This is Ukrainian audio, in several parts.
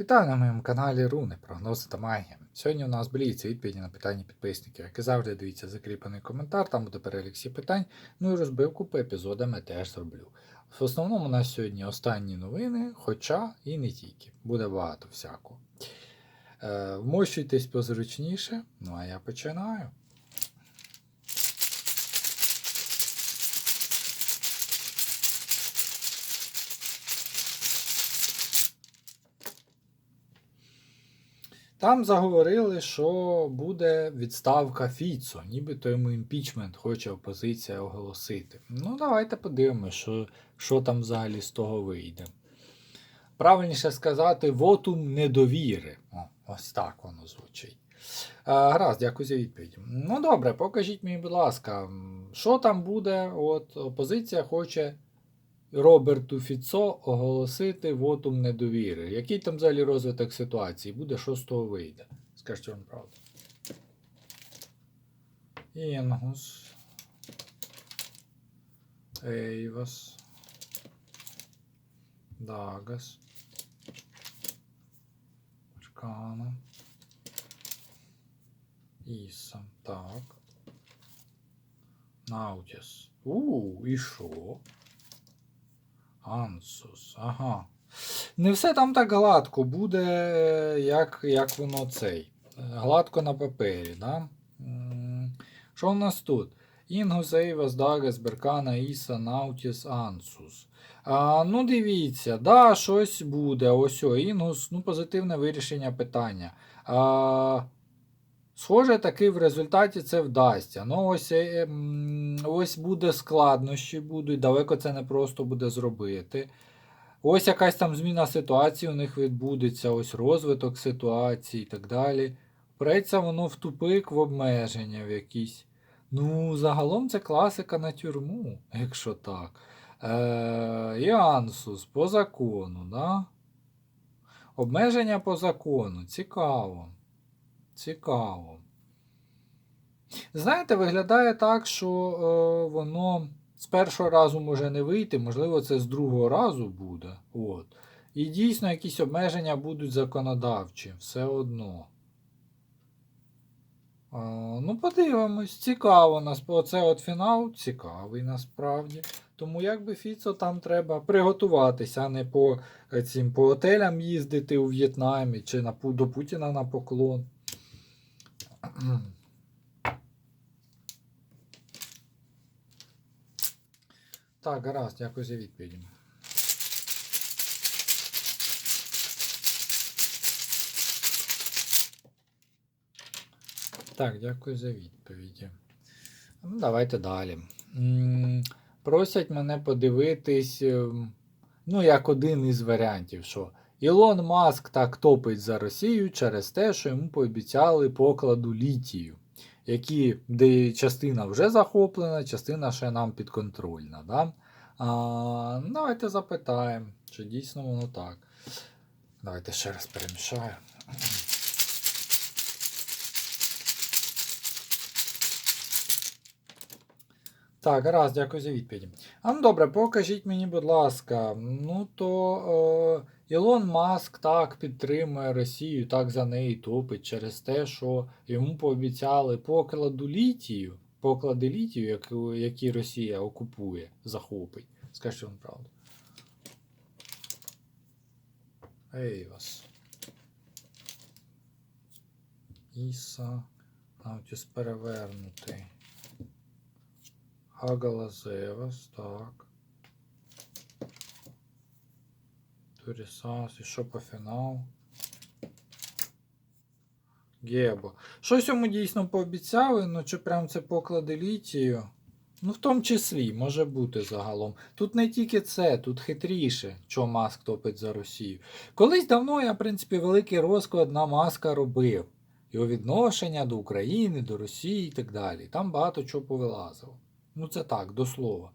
Вітаю на моєму каналі Руни, прогнози та магія. Сьогодні у нас бліться відповіді на питання підписників. Як і завжди, дивіться закріплений коментар, там буде перелік всіх питань. Ну і розбивку по епізодам я теж зроблю. В основному у нас сьогодні останні новини, хоча і не тільки. Буде багато всякого. Е, вмощуйтесь позручніше, ну а я починаю. Там заговорили, що буде відставка Фіцо, нібито йому імпічмент хоче опозиція оголосити. Ну, давайте подивимося, що, що там взагалі з того вийде. Правильніше сказати, вотум недовіри. О, ось так воно звучить. Е, Гаразд, дякую за відповідь. Ну добре, покажіть мені, будь ласка, що там буде? От опозиція хоче Роберту Фіцо оголосити вотум недовіри. Який там взагалі розвиток ситуації буде, що з того вийде? Скажіть вам правду. Інгус. Ейвас. Дагас. Аркана. Іса. Так. Наутіс. У, і що? Ансус, ага. Не все там так гладко буде, як, як воно цей. Гладко на папері, да? Що в нас тут? Інгус, Ейвас, Дагас, Беркана, Іса, Наутіс, Ансус. А, ну, дивіться, да, щось буде. Ось о, Інгус, ну, позитивне вирішення питання. А, Схоже, таки в результаті це вдасться. Ну, ось, е, ось буде складнощі будуть, далеко це не просто буде зробити. Ось якась там зміна ситуації у них відбудеться, ось розвиток ситуації і так далі. Преться воно в тупик, в обмеження в якісь. Ну, загалом це класика на тюрму, якщо так. Е, Іансус по закону, да? Обмеження по закону. Цікаво. Цікаво. Знаєте, виглядає так, що е, воно з першого разу може не вийти, можливо, це з другого разу буде. От. І дійсно якісь обмеження будуть законодавчі, все одно. Е, ну, подивимось, цікаво нас. Оце от фінал цікавий насправді. Тому якби Фіцо там треба приготуватися, а не по е, цим по отелям їздити у В'єтнамі чи на, до Путіна на поклон. Так, гаразд, дякую за відповіді. Так, дякую за відповіді. Ну, давайте далі. Просять мене подивитись, ем, ну, як один із варіантів, що Ілон Маск так топить за Росію через те, що йому пообіцяли покладу літію, які, де частина вже захоплена, частина ще нам підконтрольна. Да? А, давайте запитаємо, чи дійсно воно так. Давайте ще раз перемішаю. Так, гаразд, дякую за відповіді. А ну добре, покажіть мені, будь ласка, ну то е, Ілон Маск так підтримує Росію, так за неї топить через те, що йому пообіцяли покладу літію, поклади літію, яку, які Росія окупує, захопить. Скажіть вам правду. Ей вас. Іса. Наутіс перевернутий. Агалазевас, так. Турісас, і що по фіналу? Гебо. Щось йому дійсно пообіцяли, ну чи прям це поклади літію? Ну, в тому числі, може бути загалом. Тут не тільки це, тут хитріше, що маск топить за Росію. Колись давно я, в принципі, великий розклад на маска робив. Його відношення до України, до Росії і так далі. Там багато чого повилазило. Ну, це так, до слова.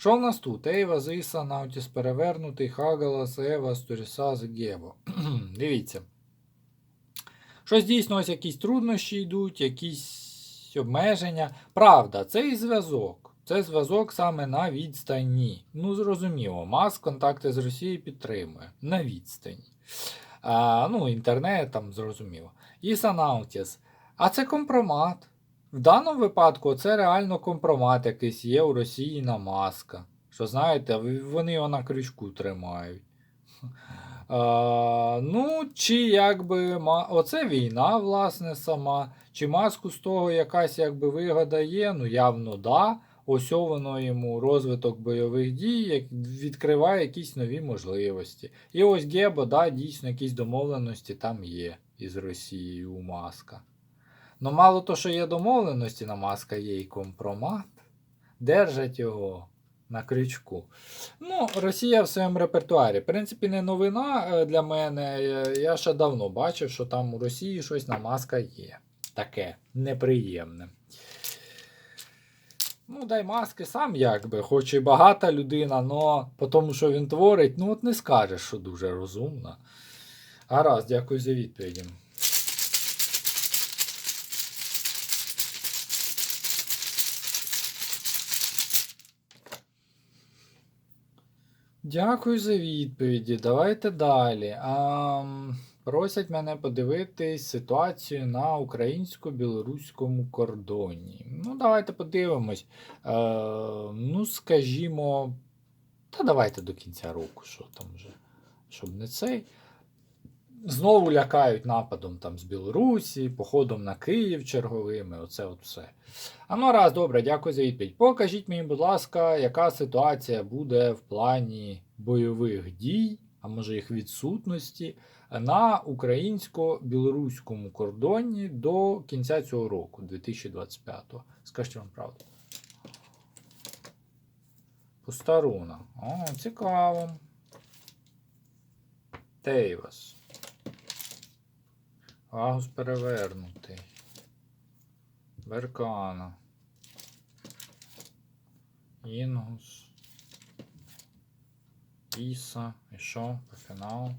Що в нас тут? Ейва, Зиса, Наутіс перевернутий, Хагалас, Ева, Сторісаз, Гебо. Дивіться. Щось дійсно ось якісь труднощі йдуть, якісь обмеження. Правда, це і зв'язок. Це зв'язок саме на відстані. Ну, зрозуміло, Маск контакти з Росією підтримує на відстані. А, ну, інтернет там зрозуміло. Іса Наутіс. А це компромат. В даному випадку це реально компромат якийсь є у Росії на маска. Що знаєте, вони його на крючку тримають. А, ну, чи якби оце війна, власне, сама. Чи маску з того якась якби вигода є? Ну, явно да. Ось воно йому розвиток бойових дій відкриває якісь нові можливості. І ось Гебо, да, дійсно якісь домовленості там є із Росією у Маска. Ну, мало то, що є домовленості на Маска, є і компромат. Держать його на крючку. Ну, Росія в своєму репертуарі. В принципі, не новина е, для мене. Е, Я ще давно бачив, що там у Росії щось на маска є. Таке неприємне. Ну, дай маски сам якби, хоч і багата людина, але по тому, що він творить, ну от не скажеш, що дуже розумна. Гаразд, дякую за відповіді. Дякую за відповіді. Давайте далі. А, просять мене подивитись ситуацію на українсько-білоруському кордоні. Ну, давайте подивимось. Е, ну, скажімо, та давайте до кінця року, що там вже, щоб не цей. Знову лякають нападом там з Білорусі, походом на Київ черговими. Оце от все. А ну раз, добре, дякую за відповідь. Покажіть мені, будь ласка, яка ситуація буде в плані бойових дій, а може їх відсутності, на українсько-білоруському кордоні до кінця цього року, 2025-го. Скажіть вам правду. Постаруна. О, цікаво. Тейвас. Агус перевернутий. Беркана. Інгус. Іса. І що? По фіналу.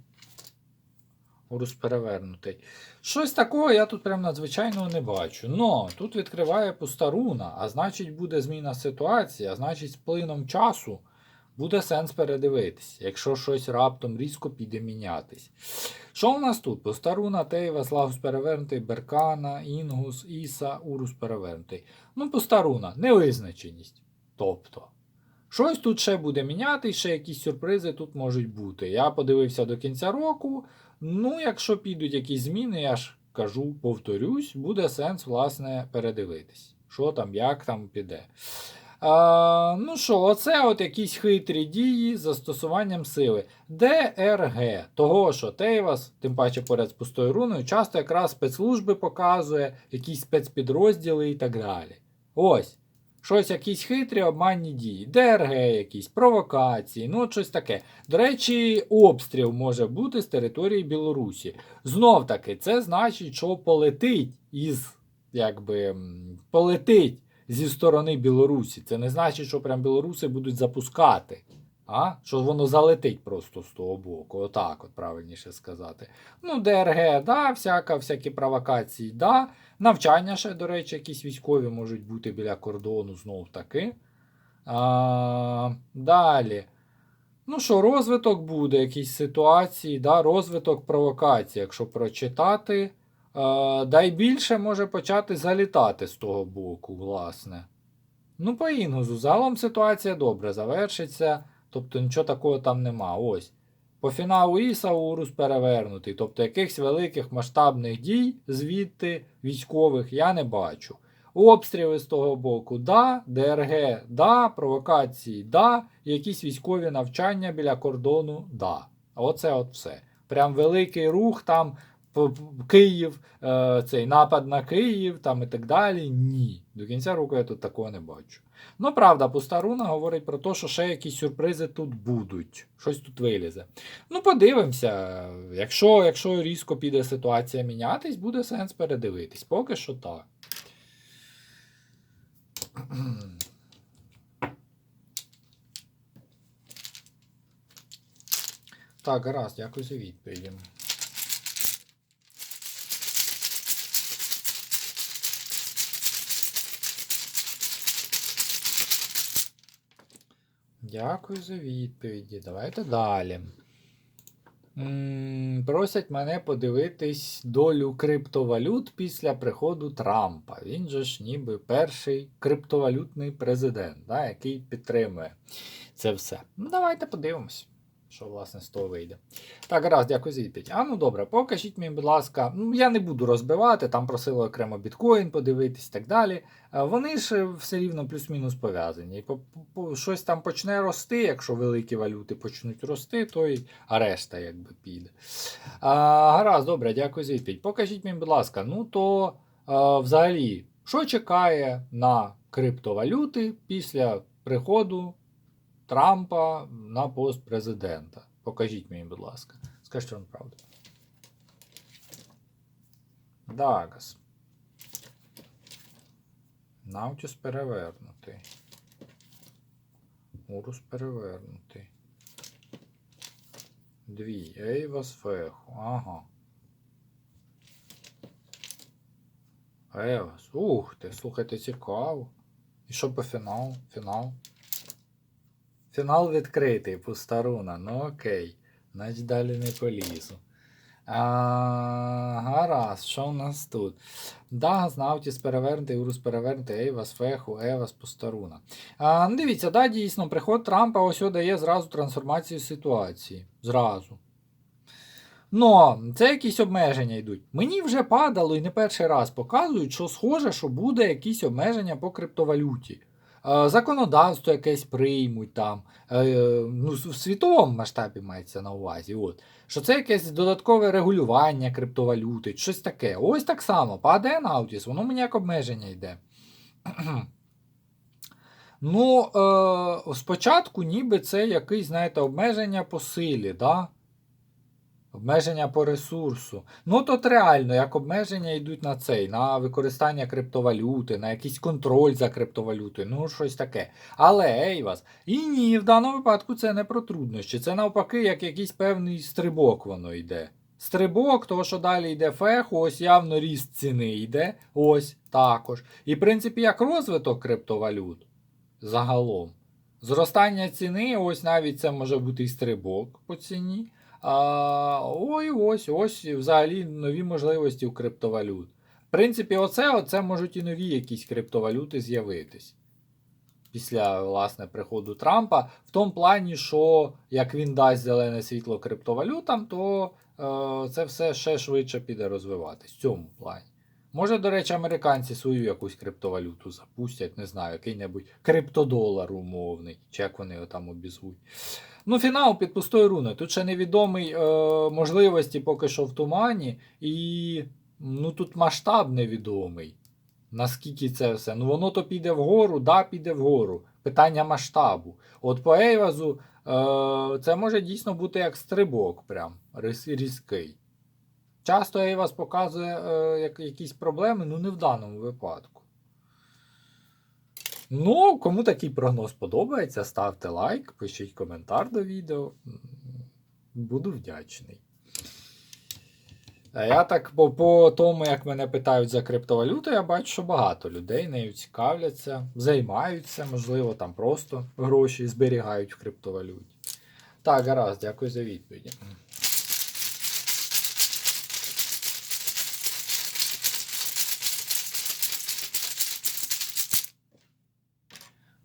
Урус перевернутий. Щось такого я тут прям надзвичайного не бачу. Но тут відкриває пуста руна, а значить буде зміна ситуації, а значить з плином часу буде сенс передивитись, якщо щось раптом різко піде мінятись. Що у нас тут? Постаруна, Тейва, Слагус перевернутий, Беркана, Інгус, Іса, Урус перевернутий. Ну, постаруна, невизначеність. Тобто, щось тут ще буде міняти, ще якісь сюрпризи тут можуть бути. Я подивився до кінця року. Ну, якщо підуть якісь зміни, я ж кажу, повторюсь, буде сенс, власне, передивитись. Що там, як там піде. А, ну що, оце от якісь хитрі дії з застосуванням сили. ДРГ. Того, що Тейвас, тим паче поряд з пустою руною, часто якраз спецслужби показує, якісь спецпідрозділи і так далі. Ось. Щось, якісь хитрі обманні дії. ДРГ якісь, провокації, ну щось таке. До речі, обстріл може бути з території Білорусі. Знов таки, це значить, що полетить із, якби, полетить зі сторони Білорусі. Це не значить, що прям білоруси будуть запускати. А? Що воно залетить просто з того боку. Отак, от правильніше сказати. Ну, ДРГ, да, всяка, всякі провокації, да. Навчання ще, до речі, якісь військові можуть бути біля кордону знов таки. А, далі. Ну що, розвиток буде, якісь ситуації, да, розвиток провокації, якщо прочитати. Е, дай більше може почати залітати з того боку, власне. Ну, по інгузу. Загалом ситуація добре завершиться, тобто нічого такого там нема. Ось. По фіналу Іса Урус перевернутий. Тобто якихось великих масштабних дій звідти військових я не бачу. Обстріли з того боку, да, ДРГ, да, провокації, да, якісь військові навчання біля кордону, да. Оце от все. Прям великий рух там. Київ, е, цей напад на Київ там і так далі. Ні. До кінця року я тут такого не бачу. Ну, правда, пуста руна говорить про те, що ще якісь сюрпризи тут будуть. Щось тут вилізе. Ну, подивимося. Якщо, якщо різко піде ситуація мінятись, буде сенс передивитись. Поки що так. Так, гаразд, дякую за відповіді. Дякую за відповіді. Давайте далі. Просять мене подивитись долю криптовалют після приходу Трампа. Він же ж ніби перший криптовалютний президент, да, який підтримує це все. Ну, давайте подивимось, що власне з того вийде. Так, раз, дякую за відповідь. А ну добре, покажіть мені, будь ласка, ну я не буду розбивати, там просили окремо біткоін подивитись і так далі. Е, Вони ж все рівно плюс-мінус пов'язані. Щось там почне рости, якщо великі валюти почнуть рости, то й а решта якби піде. А, гаразд, добре, дякую за відповідь. Покажіть мені, будь ласка, ну то а, взагалі, що чекає на криптовалюти після приходу Трампа на пост президента? Покажіть мені, будь ласка. Скажіть вам правду. Дагас. Наутіс перевернутий. Урус перевернутий. Дві. Ейвас феху. Ага. Евас. Ух ти, слухайте, цікаво. І що по фіналу? Фінал. Фінал відкритий, пустаруна. Ну окей. Значить далі не полізу. А, гаразд, що у нас тут? Дагас, Наутіс перевернутий, Урус перевернутий, Ейвас, Феху, Евас, Постаруна. А, ну, дивіться, да, дійсно, приход Трампа ось дає зразу трансформацію ситуації. Зразу. Но це якісь обмеження йдуть. Мені вже падало і не перший раз показують, що схоже, що буде якісь обмеження по криптовалюті. Е, Законодавство якесь приймуть там. Е, ну, в світовому масштабі мається на увазі. От. Що це якесь додаткове регулювання криптовалюти, щось таке. Ось так само. Падає Наутіс, воно мені як обмеження йде. Ну, е, спочатку ніби це якесь, знаєте, обмеження по силі, да? Обмеження по ресурсу. Ну, тут реально, як обмеження йдуть на цей, на використання криптовалюти, на якийсь контроль за криптовалютою, ну щось таке. Але ей вас. І ні, в даному випадку це не про труднощі. Це навпаки, як якийсь певний стрибок воно йде. Стрибок, того, що далі йде феху, ось явно ріст ціни йде. Ось також. І, в принципі, як розвиток криптовалют загалом. Зростання ціни, ось навіть це може бути і стрибок по ціні. А, ой, ось, ось взагалі нові можливості у криптовалют. В принципі, оце, оце можуть і нові якісь криптовалюти з'явитись. Після власне приходу Трампа. В тому плані, що як він дасть зелене світло криптовалютам, то е, це все ще швидше піде розвиватись. В цьому плані. Може, до речі, американці свою якусь криптовалюту запустять, не знаю, який-небудь криптодолар умовний, чи як вони його там обізвуть. Ну, фінал під пустою руною. Тут ще невідомий е, можливості поки що в тумані, і ну, тут масштаб невідомий. Наскільки це все? Ну, воно то піде вгору, да, піде вгору. Питання масштабу. От по Ейвазу е, це може дійсно бути як стрибок, прям різкий. Часто Ейваз показує е, як, якісь проблеми, ну не в даному випадку. Ну, кому такий прогноз подобається, ставте лайк, пишіть коментар до відео. Буду вдячний. Я так по, по тому, як мене питають за криптовалюту, я бачу, що багато людей нею цікавляться, займаються, можливо, там просто гроші зберігають в криптовалюті. Так, гаразд, дякую за відповіді.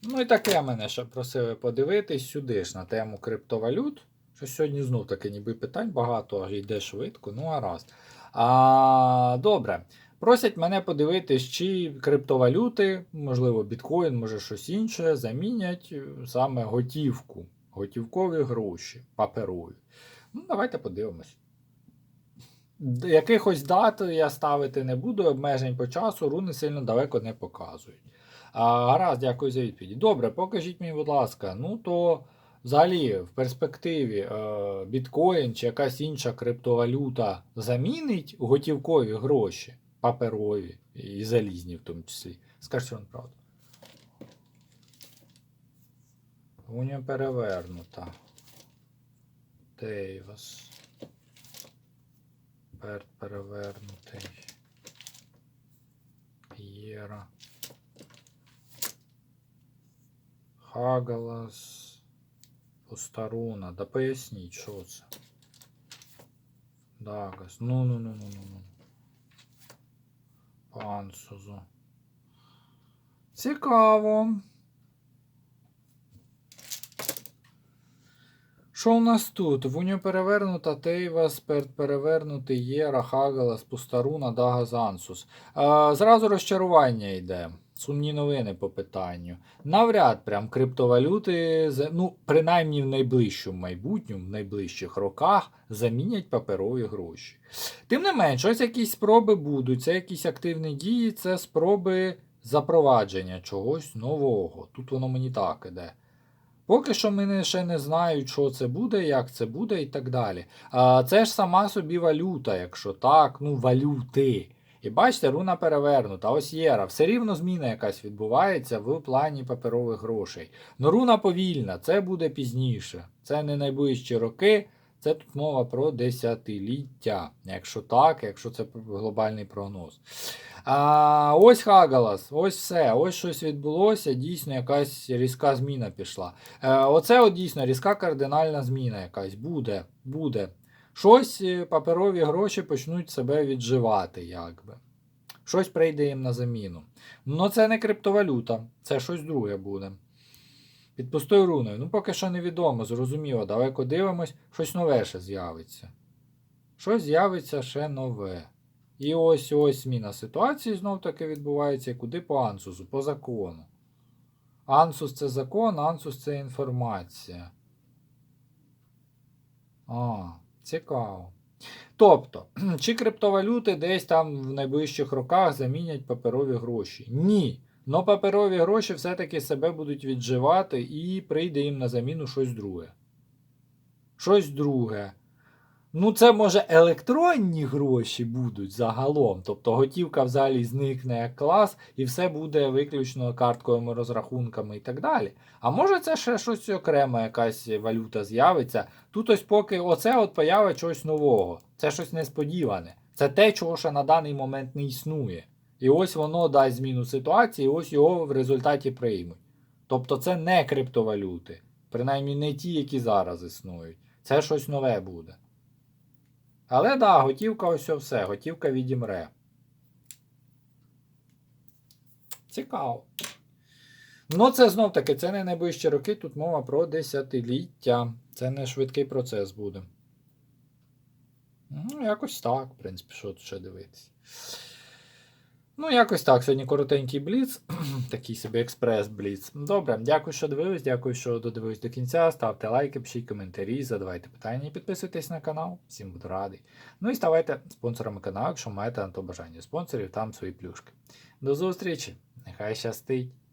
Ну і таке мене ще просили подивитись сюди ж на тему криптовалют. Що сьогодні знов таки ніби питань багато, а йде швидко, ну гаразд. А, добре. Просять мене подивитись, чи криптовалюти, можливо, біткоін, може щось інше, замінять е, саме готівку, готівкові гроші, паперові. Ну, давайте подивимось. Якихось дат я ставити не буду, обмежень по часу, руни сильно далеко не показують. А, гаразд, дякую за відповідь. Добре, покажіть мені, будь ласка, ну то взагалі в перспективі е, біткоін чи якась інша криптовалюта замінить готівкові гроші, паперові і залізні в тому числі. Скажіть вам правду. Уня перевернута. Тейвас. Перт перевернутий. Єра. Хагалас. Постаруна. Да поясніть, що це. Дагас. Ну, ну, ну, ну, ну, ну. Пансузу. Цікаво. Що у нас тут? Вуньо перевернута, Тейвас, перт перевернутий, Єра, Хагалас, Пустаруна, Дагас, Ансус. Зразу розчарування йде. Сумні новини по питанню. Навряд прям криптовалюти, ну, принаймні в найближчому майбутньому, в найближчих роках, замінять паперові гроші. Тим не менш, ось якісь спроби будуть, це якісь активні дії, це спроби запровадження чогось нового. Тут воно мені так іде. Поки що мене ще не знають, що це буде, як це буде і так далі. А, це ж сама собі валюта, якщо так, ну валюти. І бачите, руна перевернута, ось єра. Все рівно зміна якась відбувається в плані паперових грошей. Но руна повільна, це буде пізніше. Це не найближчі роки, це тут мова про десятиліття. Якщо так, якщо це глобальний прогноз. А, ось Хагалас, ось все, ось щось відбулося, дійсно якась різка зміна пішла. Е, оце от дійсно різка кардинальна зміна якась буде. буде. Щось е, паперові гроші почнуть себе відживати, якби. Щось прийде їм на заміну. Ну це не криптовалюта, це щось друге буде. Під пустою руною. Ну, поки що невідомо, зрозуміло. Далеко дивимось, щось нове ще з'явиться. Щось з'явиться ще нове. І ось ось зміна ситуації знов таки відбувається. Куди по Ансусу? По закону. Ансус це закон, Ансус це інформація. А, цікаво. Тобто, чи криптовалюти десь там в найближчих роках замінять паперові гроші? Ні. Но паперові гроші все-таки себе будуть відживати і прийде їм на заміну щось друге. Щось друге. Ну, це може електронні гроші будуть загалом. Тобто готівка взагалі зникне як клас, і все буде виключно картковими розрахунками і так далі. А може це ще щось окреме, якась валюта з'явиться. Тут ось поки оце от поява чогось нового. Це щось несподіване. Це те, чого ще на даний момент не існує. І ось воно дасть зміну ситуації, і ось його в результаті приймуть. Тобто це не криптовалюти, принаймні не ті, які зараз існують. Це щось нове буде. Але так, да, готівка ось все, готівка відімре. Цікаво. Ну, це знов таки, це не найближчі роки, тут мова про десятиліття. Це не швидкий процес буде. Ну, якось так, в принципі, що тут ще дивитися. Ну, якось так. Сьогодні коротенький бліц, такий собі експрес-бліц. Добре, дякую, що дивились, дякую, що додивились до кінця. Ставте лайки, пишіть коментарі, задавайте питання і підписуйтесь на канал. Всім буду радий. Ну і ставайте спонсорами каналу, якщо маєте на то бажання. Спонсорів там свої плюшки. До зустрічі! Нехай щастить!